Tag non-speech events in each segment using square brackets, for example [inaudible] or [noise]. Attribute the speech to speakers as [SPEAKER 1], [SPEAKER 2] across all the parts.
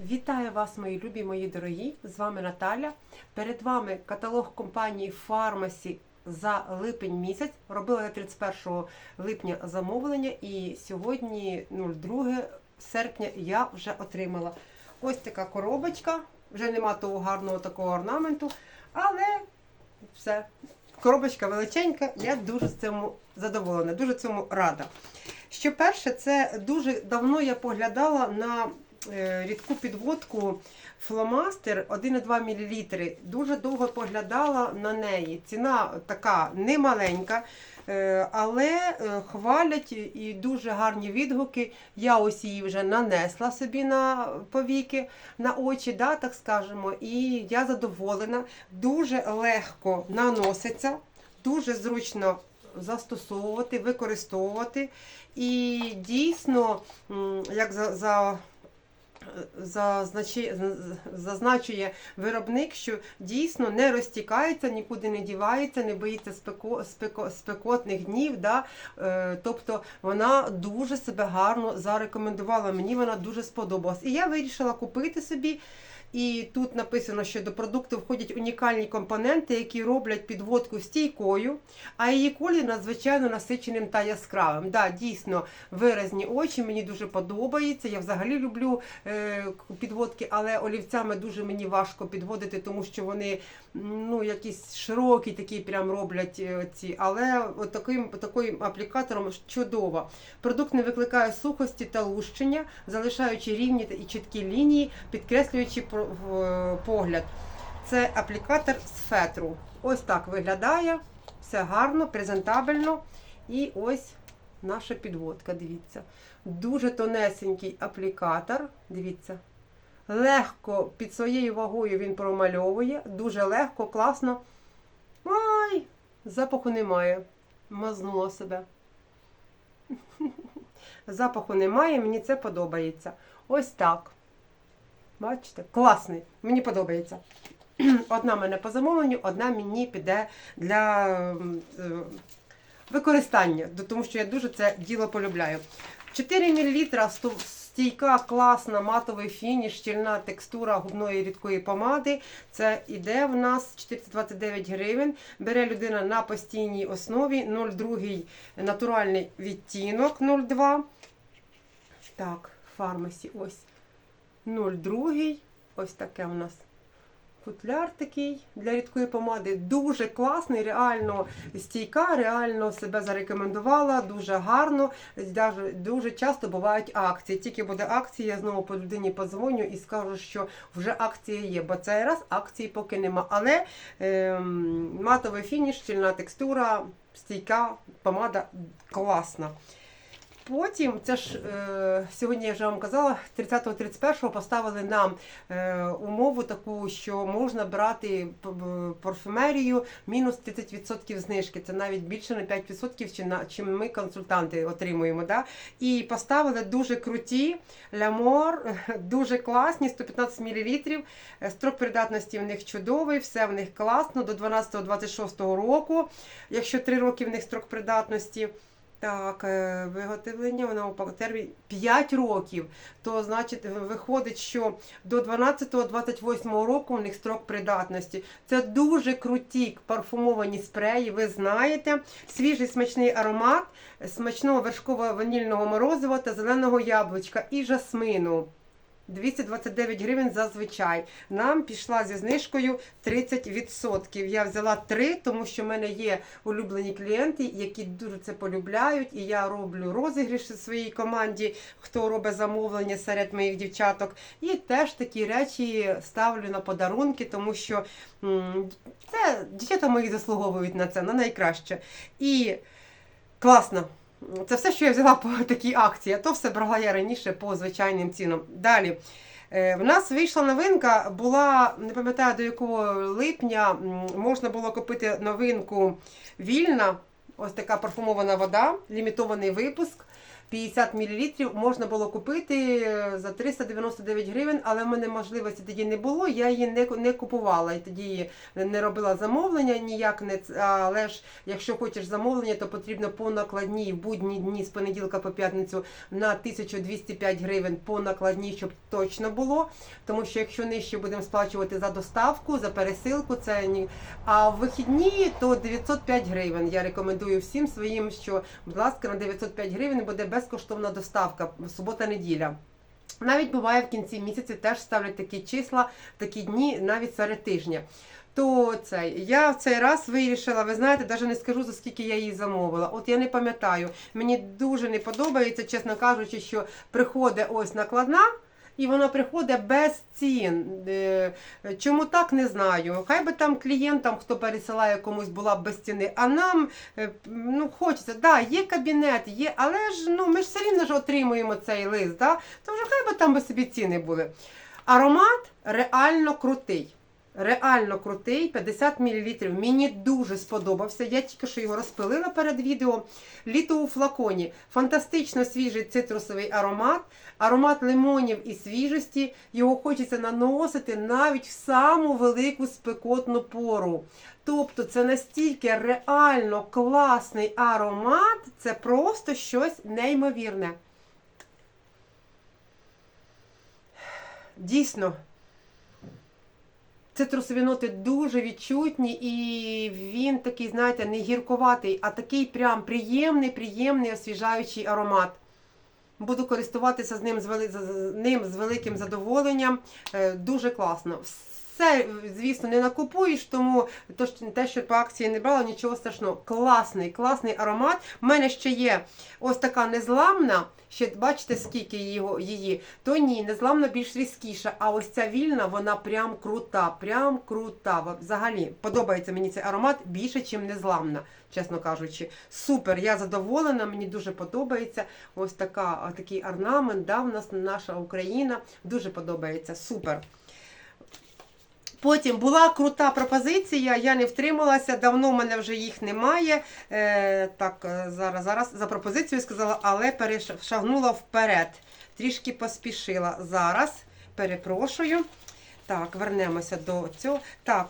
[SPEAKER 1] Вітаю вас, мої любі, мої дорогі! З вами Наталя. Перед вами каталог компанії Фармасі за липень місяць. Робила я 31 липня замовлення, і сьогодні, 02 серпня, я вже отримала. Ось така коробочка. Вже нема того гарного такого орнаменту, але все. Коробочка величенька, я дуже з цьому задоволена, дуже цьому рада. Що перше, це дуже давно я поглядала на рідку підводку фломастер 1,2 мл. Дуже довго поглядала на неї. Ціна така немаленька, е, але е, хвалять і дуже гарні відгуки. Я ось її вже нанесла собі на повіки, на очі, да, так скажемо, і я задоволена. Дуже легко наноситься, дуже зручно застосовувати, використовувати. І дійсно, як за, за, зазначує виробник, що дійсно не розтікається, нікуди не дівається, не боїться спеко, спеко, спекотних днів. Да? Е, тобто вона дуже себе гарно зарекомендувала. Мені вона дуже сподобалась. І я вирішила купити собі. І тут написано, що до продукту входять унікальні компоненти, які роблять підводку стійкою, а її колір надзвичайно насиченим та яскравим. Да, дійсно виразні очі, мені дуже подобається. Я взагалі люблю е, підводки, але олівцями дуже мені важко підводити, тому що вони ну, якісь широкі такі прям роблять е, ці. Але от таким, таким аплікатором чудово. Продукт не викликає сухості та лущення, залишаючи рівні і чіткі лінії, підкреслюючи погляд. Це аплікатор з фетру. Ось так виглядає. Все гарно, презентабельно. І ось наша підводка. Дивіться. Дуже тонесенький аплікатор. Дивіться. Легко під своєю вагою він промальовує. Дуже легко, класно. Ай! Запаху немає. Мазнула себе. [laughs] Запаху немає, мені це подобається. Ось так. Бачите? Класний. Мені подобається. [clears throat] Одна мене по замовленню, одна мені піде для е, використання, тому що я дуже це діло полюбляю. 4 мл стійка, класна, матовий фініш, щільна текстура губної рідкої помади. Це іде в нас 429 гривень. Бере людина на постійній основі 0,2 натуральний відтінок 0,2. Так, фармасі ось 0,2. Ось таке у нас футляр такий для рідкої помади. Дуже класний, реально стійка, реально себе зарекомендувала, дуже гарно. Дуже часто бувають акції. Тільки буде акція, я знову по людині подзвоню і скажу, що вже акція є, бо цей раз акції поки нема. Але ем, матовий фініш, щільна текстура, стійка, помада класна. Потім, це ж е, сьогодні я вже вам казала, 30-31 поставили нам е, умову таку, що можна брати парфюмерію мінус 30% знижки. Це навіть більше на 5%, чим, на, чим ми консультанти отримуємо. Да? І поставили дуже круті лямор, [laughs] дуже класні, 115 мл. Строк придатності в них чудовий, все в них класно до 12-26 року. Якщо 3 роки в них строк придатності. Так, е, виготовлення вона у термін 5 років. То значить, виходить, що до 12-28 року у них строк придатності. Це дуже круті парфумовані спреї. Ви знаєте, свіжий смачний аромат смачного вершково-ванільного морозива та зеленого яблучка і жасмину. 229 гривень зазвичай. Нам пішла зі знижкою 30%. Я взяла 3, тому що в мене є улюблені клієнти, які дуже це полюбляють. І я роблю розігріші своїй команді, хто робить замовлення серед моїх дівчаток. І теж такі речі ставлю на подарунки, тому що це дівчата мої заслуговують на це, на найкраще. І класно. Це все, що я взяла по [laughs] такій акції, а то все брала я раніше по звичайним цінам. Далі. Е, В нас вийшла новинка, була, не пам'ятаю до якого липня, можна було купити новинку вільна. Ось така парфумована вода, лімітований випуск. 50 мл можна було купити е, за 399 гривень, але в мене можливості тоді не було. Я її не, не купувала і тоді не робила замовлення ніяк не але ж якщо хочеш замовлення, то потрібно по накладній в будні дні з понеділка по п'ятницю на 1205 гривень по накладній, щоб точно було. Тому що якщо нижче будемо сплачувати за доставку, за пересилку, це ні. А в вихідні то 905 гривень. Я рекомендую всім своїм, що, будь ласка, на 905 гривень буде безкоштовна доставка субота-неділя. Навіть буває в кінці місяця теж ставлять такі числа, такі дні навіть серед тижня. То цей я в цей раз вирішила, ви знаєте, навіть не скажу за скільки я її замовила. От я не пам'ятаю. Мені дуже не подобається, чесно кажучи, що приходить ось накладна. І вона приходить без цін. Е, Чому так, не знаю. Хай би там клієнтам, хто пересилає комусь, була б без ціни. А нам е, ну, хочеться, да, є кабінет, є, але ж ну, ми ж все рівно ж отримуємо цей лист. Да? То вже хай би там би собі ціни були. Аромат реально крутий. Реально крутий, 50 мл. Мені дуже сподобався. Я тільки що його розпилила перед відео. Літо у флаконі. Фантастично свіжий цитрусовий аромат, аромат лимонів і свіжості. Його хочеться наносити навіть в саму велику спекотну пору. Тобто це настільки реально класний аромат, це просто щось неймовірне. Дійсно. Цитрусові ноти дуже відчутні, і він такий, знаєте, не гіркуватий, а такий прям приємний, приємний освіжаючий аромат. Буду користуватися з ним з, вели... з ним з великим задоволенням. Е, Дуже класно. Все, звісно, не накупуєш, тому то, те, що по акції не брала, нічого страшного. Класний, класний аромат. У мене ще є ось така незламна. Ще бачите, скільки його, її. То ні, незламна більш різкіша. А ось ця вільна, вона прям крута, прям крута. Взагалі подобається мені цей аромат більше, ніж незламна, чесно кажучи. Супер, я задоволена, мені дуже подобається. Ось така, такий орнамент, да, в нас наша Україна. Дуже подобається. Супер. Потім була крута пропозиція, я не втрималася, давно в мене вже їх немає. Е, так, е, зараз, зараз за пропозицію сказала, але перешагнула вперед. Трішки поспішила. Зараз перепрошую. Так, вернемося до цього. Так.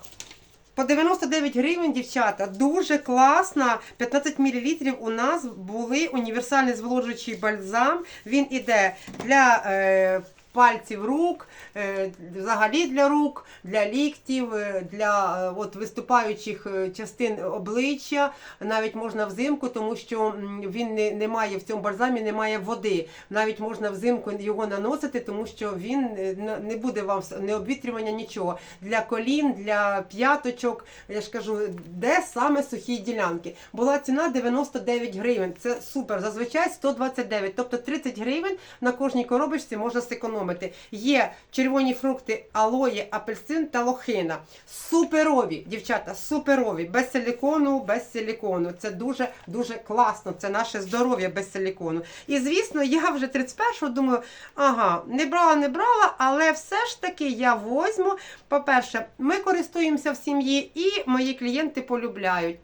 [SPEAKER 1] По 99 гривень, дівчата, дуже класна. 15 мл у нас були універсальний зволожуючий бальзам. Він іде для е, пальців рук, е, взагалі для рук, для ліктів, е, для е, от, виступаючих частин обличчя. Навіть можна взимку, тому що він не, не має в цьому бальзамі немає води. Навіть можна взимку його наносити, тому що він не- буде вам не обвітрювання нічого. Для колін, для п'яточок, я ж кажу, де саме сухі ділянки. Була ціна 99 гривень. Це супер. Зазвичай 129, тобто 30 гривень на кожній коробочці можна зекономити. Є червоні фрукти, алоє, апельсин та лохина. Суперові, дівчата, суперові, без силікону, без силікону. Це дуже дуже класно. Це наше здоров'я без силікону. І звісно, я вже 31-го думаю, ага, не брала, не брала, але все ж таки я возьму. По-перше, ми користуємося в сім'ї, і мої клієнти полюбляють.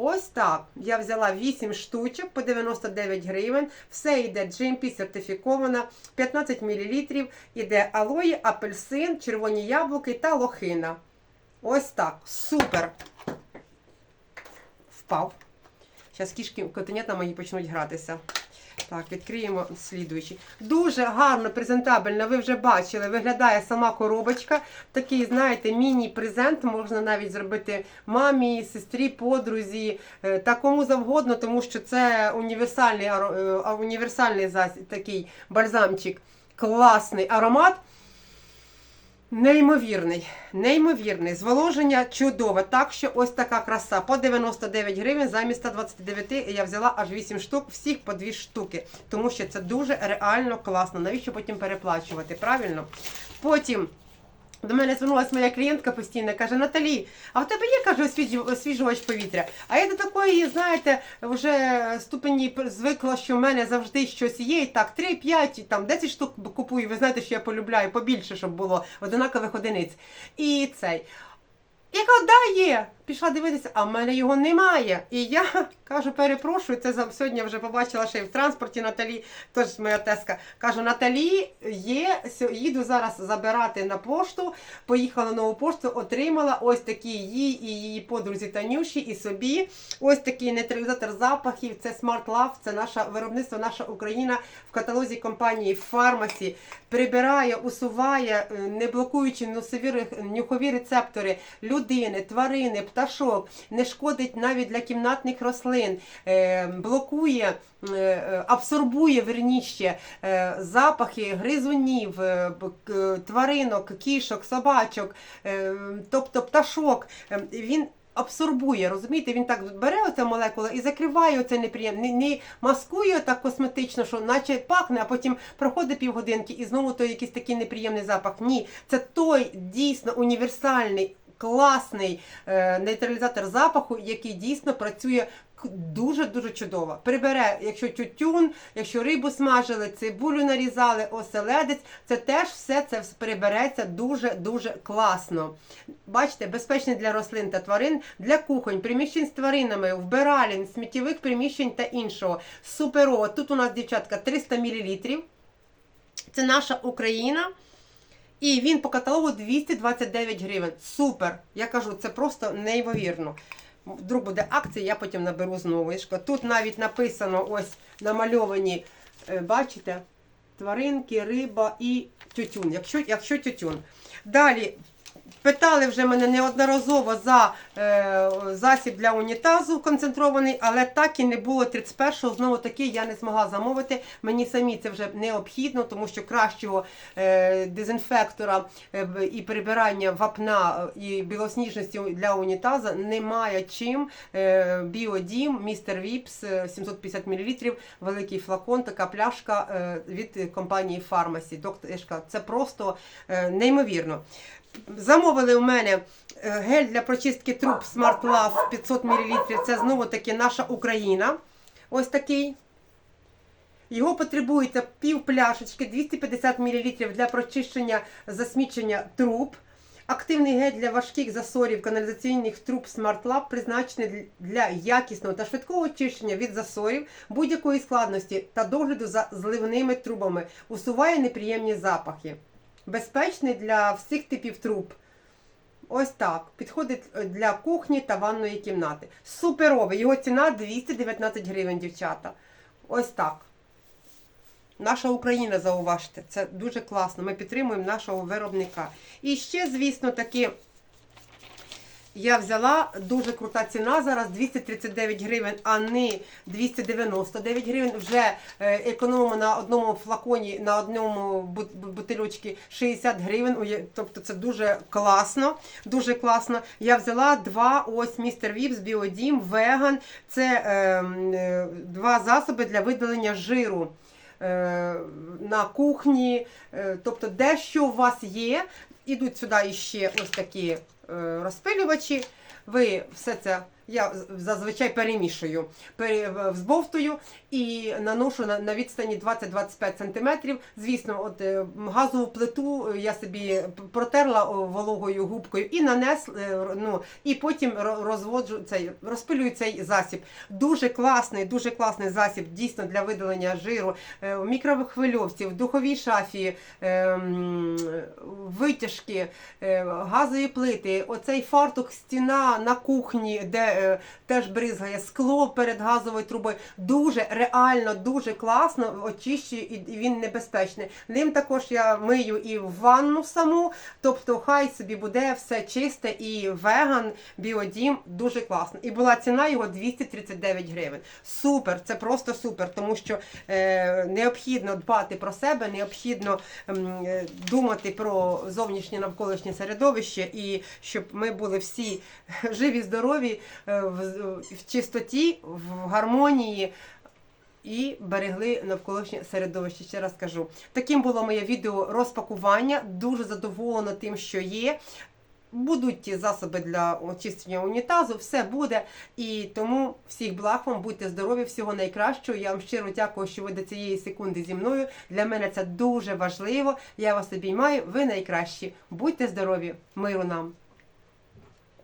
[SPEAKER 1] Ось так. Я взяла 8 штучок по 99 гривень. Все йде GMP сертифіковано, 15 мл. Іде алої, апельсин, червоні яблуки та лохина. Ось так. Супер. Впав. Зараз кішки котенята мої почнуть гратися. Так, відкриємо слідуючий. Дуже гарно, презентабельно, ви вже бачили, виглядає сама коробочка. Такий, знаєте, міні-презент можна навіть зробити мамі, сестрі, подрузі е, та кому завгодно, тому що це універсальний, е, універсальний такий бальзамчик. Класний аромат. Неймовірний, неймовірний. Зволоження чудове. Так що ось така краса. По 99 гривень замість 129 я взяла аж 8 штук, всіх по 2 штуки. Тому що це дуже реально класно. Навіщо потім переплачувати? Правильно? Потім. До мене звернулася моя клієнтка постійно, каже: Наталі, а в тебе є каже, освіж- освіжувач повітря? А я до такої, знаєте, вже ступені звикла, що в мене завжди щось є. І так, 3-5, там 10 штук купую. Ви знаєте, що я полюбляю побільше, щоб було одинакових одиниць. І цей. Я кажу, да, є. Пішла дивитися, а в мене його немає. І я [laughs] кажу, перепрошую, це сьогодні вже побачила ще й в транспорті Наталі, тож моя теска. Кажу, Наталі є, їду зараз забирати на пошту. Поїхала на нову пошту, отримала ось такі їй і її подрузі Танюші і собі. Ось такий нейтралізатор запахів. Це Smart Love, це наше виробництво, наша Україна в каталозі компанії Pharmacy. Прибирає, усуває, е, не блокуючи носові нюхові рецептори людини, тварини, пташок, не шкодить навіть для кімнатних рослин, е, блокує, е, абсорбує верніше е, запахи гризунів, тваринок, кішок, собачок, тобто пташок. Він абсорбує, розумієте, він так бере оця молекула і закриває оце неприємне, не, не маскує так косметично, що наче пахне, а потім проходить півгодинки і знову той якийсь такий неприємний запах. Ні, це той дійсно універсальний. Класний е, нейтралізатор запаху, який дійсно працює дуже-дуже чудово. Прибере, якщо тютюн, якщо рибу смажили, цибулю нарізали, оселедець, це теж все це прибереться дуже-дуже класно. Бачите, безпечний для рослин та тварин, для кухонь, приміщень з тваринами, вбиралень, сміттєвих приміщень та іншого. Суперово. Тут у нас, дівчатка, 300 мл. Це наша Україна. І він по каталогу 229 гривень. Супер! Я кажу, це просто неймовірно. Вдруг буде акція, я потім наберу знову. Тут навіть написано ось намальовані, е, бачите, тваринки, риба і тютюн. Якщо, якщо тютюн. Далі питали вже мене неодноразово за е, засіб для унітазу концентрований, але так і не було 31-го. Знову таки я не змогла замовити. Мені самі це вже необхідно, тому що кращого е, дезінфектора е, і прибирання вапна е, і білосніжності для унітаза немає чим. Е, Біодім, містер Віпс, е, 750 мл, великий флакон, така пляшка е, від компанії Фармасі. Докторишка, це просто е, неймовірно. Замовили у мене е, гель для прочистки труб Smart Love 500 мл. Це знову таки наша Україна. Ось такий. Його потребується пів пляшечки 250 мл для прочищення засмічення труб. Активний гель для важких засорів каналізаційних труб Smart Lab призначений для якісного та швидкого очищення від засорів будь-якої складності та догляду за зливними трубами. Усуває неприємні запахи. Безпечний для всіх типів труб. Ось так. Підходить е, для кухні та ванної кімнати. Суперовий. Його ціна 219 гривень, дівчата. Ось так. Наша Україна, зауважте, це дуже класно. Ми підтримуємо нашого виробника. І ще, звісно, таки. Я взяла дуже крута ціна зараз 239 гривень, а не 299 гривень. Вже е, економимо на одному флаконі, на одному бут- бутильочці 60 гривень. Тобто це дуже класно. Дуже класно. Я взяла два ось містер Віпс, Біодім, Веган. Це ем, е, два засоби для видалення жиру. е, На кухні, Е, тобто, де що у вас є, ідуть сюди іще ось такі розпилювачі. Ви все це я зазвичай перемішую, взбовтую і наношу на, відстані 20-25 см. Звісно, от е, газову плиту я собі протерла вологою губкою і нанес, е, ну, і потім розводжу цей, розпилюю цей засіб. Дуже класний, дуже класний засіб, дійсно для видалення жиру е, в мікрохвильовці, в духовій шафі, е, витяжки, е, газові плити, оцей фартук, стіна на кухні, де е, теж бризгає скло перед газовою трубою. Дуже реально, дуже класно очищує і він небезпечний. Ним також я мию і ванну саму, тобто хай собі буде все чисте і веган, біодім, дуже класно. І була ціна його 239 гривень. Супер, це просто супер, тому що е, необхідно дбати про себе, необхідно е, думати про зовнішнє навколишнє середовище і щоб ми були всі [laughs] живі, здорові, в чистоті, в гармонії. І берегли навколишнє середовище. Ще раз кажу. Таким було моє відео розпакування. Дуже задоволена тим, що є. Будуть ті засоби для очищення унітазу, все буде. І тому всіх благ вам, будьте здорові, всього найкращого. Я вам щиро дякую, що ви до цієї секунди зі мною. Для мене це дуже важливо. Я вас обіймаю. Ви найкращі. Будьте здорові, миру нам.